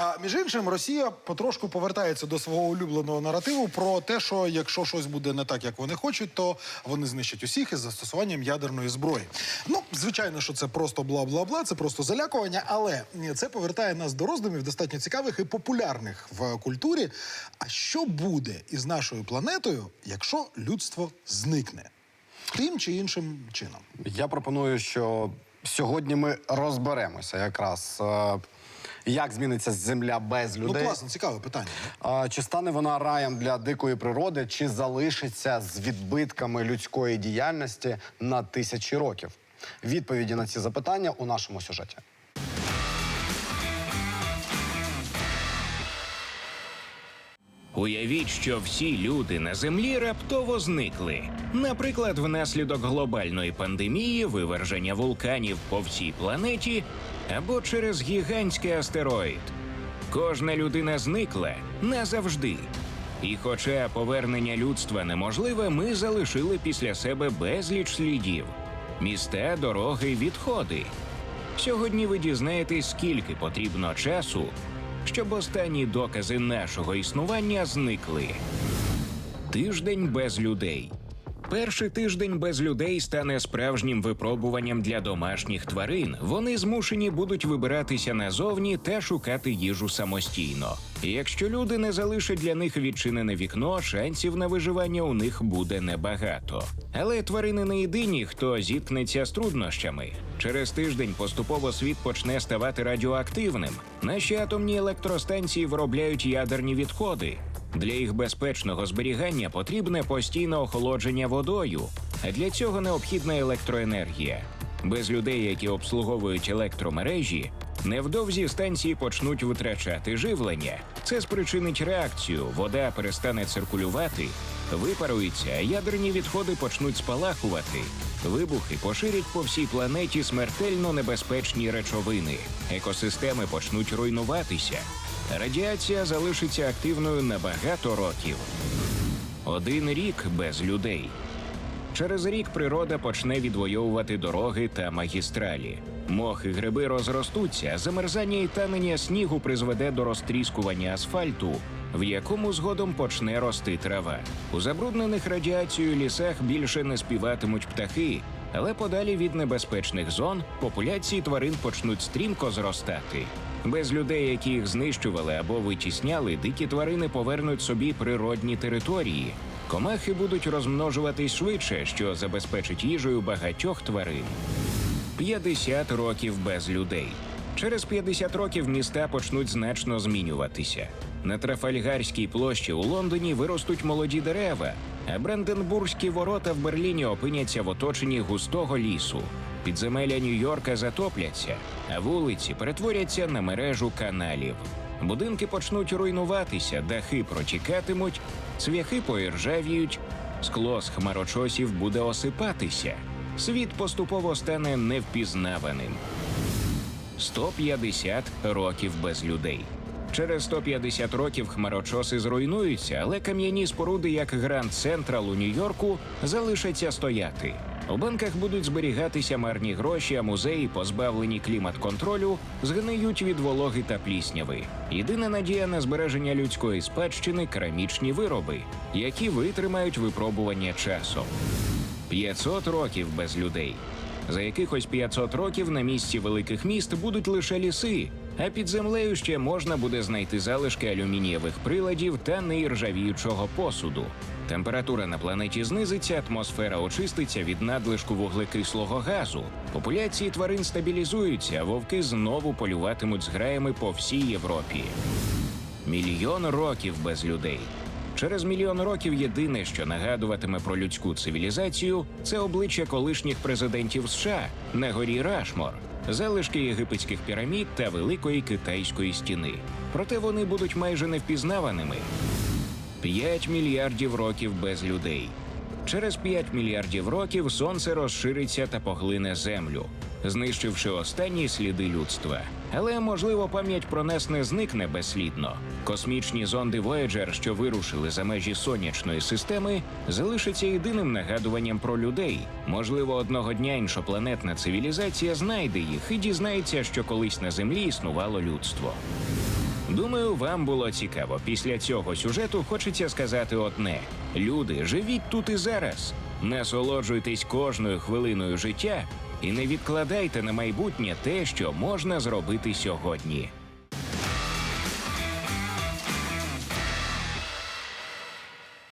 А між іншим, Росія потрошку повертається до свого улюбленого наративу про те, що якщо щось буде не так, як вони хочуть, то вони знищать усіх із застосуванням ядерної зброї. Ну, звичайно, що це просто бла-бла-бла, це просто залякування, але це повертає нас до роздумів достатньо цікавих і популярних в культурі. А що буде із нашою планетою, якщо людство зникне? Тим чи іншим чином. Я пропоную, що сьогодні ми розберемося якраз, е, як зміниться земля без людей. Ну, класно, цікаве питання. А, Чи стане вона раєм для дикої природи, чи залишиться з відбитками людської діяльності на тисячі років? Відповіді на ці запитання у нашому сюжеті. Уявіть, що всі люди на землі раптово зникли. Наприклад, внаслідок глобальної пандемії, виверження вулканів по всій планеті або через гігантський астероїд. Кожна людина зникла назавжди. І хоча повернення людства неможливе, ми залишили після себе безліч слідів: міста, дороги, відходи. Сьогодні ви дізнаєтесь, скільки потрібно часу, щоб останні докази нашого існування зникли. Тиждень без людей. Перший тиждень без людей стане справжнім випробуванням для домашніх тварин. Вони змушені будуть вибиратися назовні та шукати їжу самостійно. Якщо люди не залишать для них відчинене вікно, шансів на виживання у них буде небагато. Але тварини не єдині, хто зіткнеться з труднощами. Через тиждень поступово світ почне ставати радіоактивним. Наші атомні електростанції виробляють ядерні відходи. Для їх безпечного зберігання потрібне постійне охолодження водою, а для цього необхідна електроенергія. Без людей, які обслуговують електромережі, невдовзі станції почнуть витрачати живлення. Це спричинить реакцію, вода перестане циркулювати, випарується, а ядерні відходи почнуть спалахувати. Вибухи поширять по всій планеті смертельно небезпечні речовини. Екосистеми почнуть руйнуватися. Радіація залишиться активною на багато років. Один рік без людей. Через рік природа почне відвоювати дороги та магістралі. Мох і гриби розростуться, замерзання і танення снігу призведе до розтріскування асфальту, в якому згодом почне рости трава. У забруднених радіацією лісах більше не співатимуть птахи, але подалі від небезпечних зон популяції тварин почнуть стрімко зростати. Без людей, які їх знищували або витісняли, дикі тварини повернуть собі природні території. Комахи будуть розмножуватись швидше, що забезпечить їжею багатьох тварин. 50 років без людей. Через 50 років міста почнуть значно змінюватися. На Трафальгарській площі у Лондоні виростуть молоді дерева, а Бранденбурзькі ворота в Берліні опиняться в оточенні густого лісу. Підземелля Нью-Йорка затопляться, а вулиці перетворяться на мережу каналів. Будинки почнуть руйнуватися, дахи протікатимуть, цвяхи поіржавіють, скло з хмарочосів буде осипатися. Світ поступово стане невпізнаваним. 150 років без людей. Через 150 років хмарочоси зруйнуються, але кам'яні споруди, як Гранд Централ у Нью-Йорку, залишаться стояти. У банках будуть зберігатися марні гроші, а музеї, позбавлені клімат-контролю, згниють від вологи та плісняви. Єдина надія на збереження людської спадщини керамічні вироби, які витримають випробування часом. 500 років без людей. За якихось 500 років на місці великих міст будуть лише ліси, а під землею ще можна буде знайти залишки алюмінієвих приладів та неіржавіючого посуду. Температура на планеті знизиться, атмосфера очиститься від надлишку вуглекислого газу. Популяції тварин стабілізуються, вовки знову полюватимуть з граями по всій Європі. Мільйон років без людей. Через мільйон років єдине, що нагадуватиме про людську цивілізацію, це обличчя колишніх президентів США на горі Рашмор, залишки єгипетських пірамід та великої китайської стіни. Проте вони будуть майже невпізнаваними. 5 мільярдів років без людей. Через 5 мільярдів років сонце розшириться та поглине землю, знищивши останні сліди людства. Але можливо, пам'ять про нас не зникне безслідно. Космічні зонди Voyager, що вирушили за межі сонячної системи, залишаться єдиним нагадуванням про людей. Можливо, одного дня іншопланетна цивілізація знайде їх і дізнається, що колись на землі існувало людство. Думаю, вам було цікаво. Після цього сюжету хочеться сказати одне: люди, живіть тут і зараз. Насолоджуйтесь кожною хвилиною життя і не відкладайте на майбутнє те, що можна зробити сьогодні.